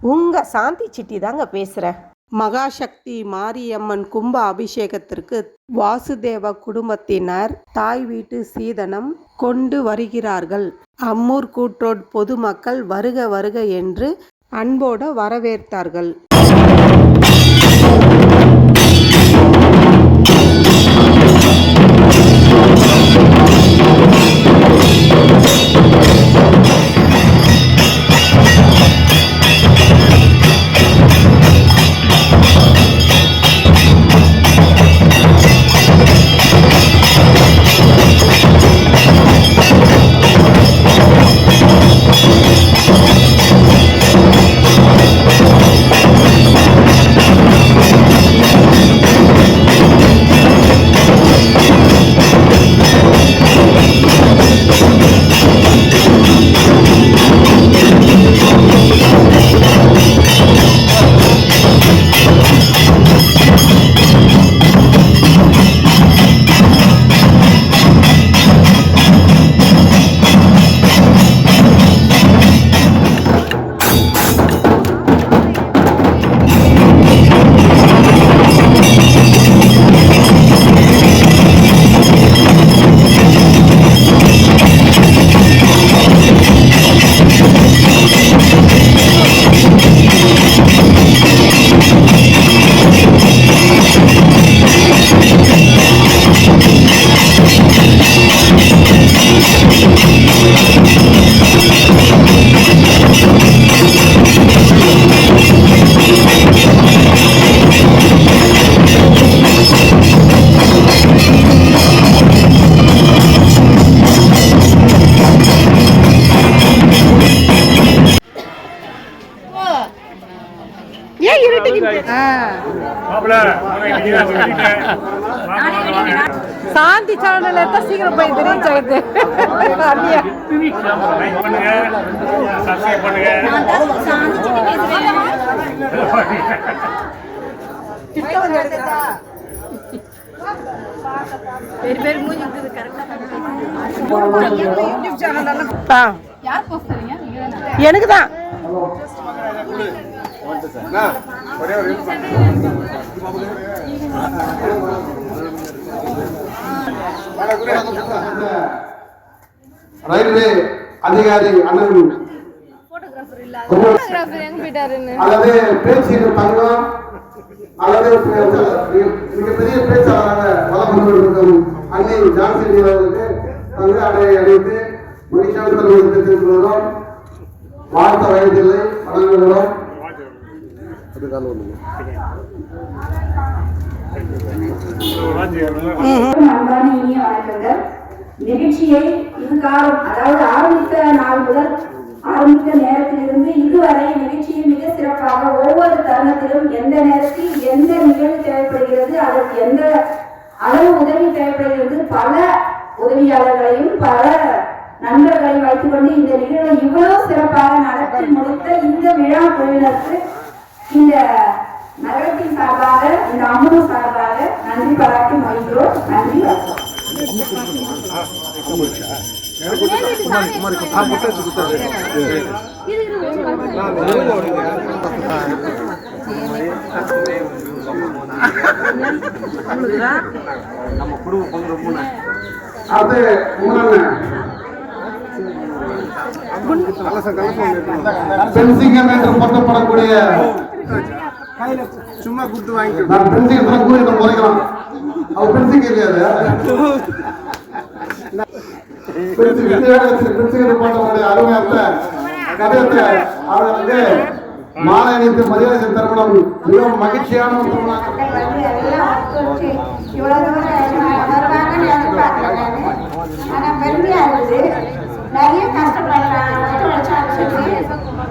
உங்க சாந்தி சிட்டி தாங்க பேசுகிறேன் மகாசக்தி மாரியம்மன் கும்ப அபிஷேகத்திற்கு வாசுதேவ குடும்பத்தினர் தாய் வீட்டு சீதனம் கொண்டு வருகிறார்கள். அம்மூர் கூட்ரோட் பொதுமக்கள் வருக வருக என்று அன்போட வரவேற்றார்கள். வாங்க, வாங்க. சாந்தி சேனல் எத்த சீக்கிரம் போய் ரீச் ஆயிடுது. அப்படியா? லைக் எனக்கு தான் ரயில்வே அதிகாரி அண்ணன். அல்லது பேச்சு தங்கம் அல்லது மிகப்பெரிய பேச்சாளராக வளம் கொண்டிருக்கும் அன்னை ஜான்சி அவர்களுக்கு தங்க அடை அடைத்து மகிழ்ச்சியான தெரிவித்துக் கொள்கிறோம் வாழ்த்த வயதில்லை வழங்குகிறோம் நிகழ்ச்சியை அதாவது ஆரம்பித்த நாள் முதல் ஆரம்பித்த நேரத்திலிருந்து இதுவரை நிகழ்ச்சியை மிக சிறப்பாக ஒவ்வொரு தருணத்திலும் எந்த நேரத்தில் எந்த நிகழ்வு தேவைப்படுகிறது அதற்கு எந்த அளவு உதவி தேவைப்படுகிறது பல உதவியாளர்களையும் பல நண்பர்களையும் வைத்துக்கொண்டு இந்த நிகழ்வை இவ்வளவு சிறப்பாக நடத்தி முடித்த இந்த விழா குழுவினருக்கு இந்த நகரத்தின் சார்பாக இந்த அமுதம் சார்பாக நன்றி பாராட்டி மகிழ்கிறோம். நன்றி. வணக்கம் அது உங்கள பென்சிங்கம் என்று போற்றப்படக்கூடிய சும்மா கொடுத்து வாங்கி நான் பென்சிங் தான் கூறி நம்ம குறைக்கலாம் அவர் பென்சிங் போட்டவருடைய அருமையான கதையத்தை அவர்களுக்கு மாலை அணிந்து மரியாதை செய்த தருணம் மிகவும் மகிழ்ச்சியான திருமணம்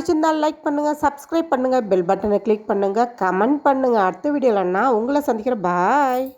பிடிச்சிருந்தால் லைக் பண்ணுங்கள் சப்ஸ்கிரைப் பண்ணுங்கள் பெல் பட்டனை கிளிக் பண்ணுங்கள் கமெண்ட் பண்ணுங்கள் அடுத்த வீடியோவில் நான் உங்களை சந்திக்கிறேன். பாய்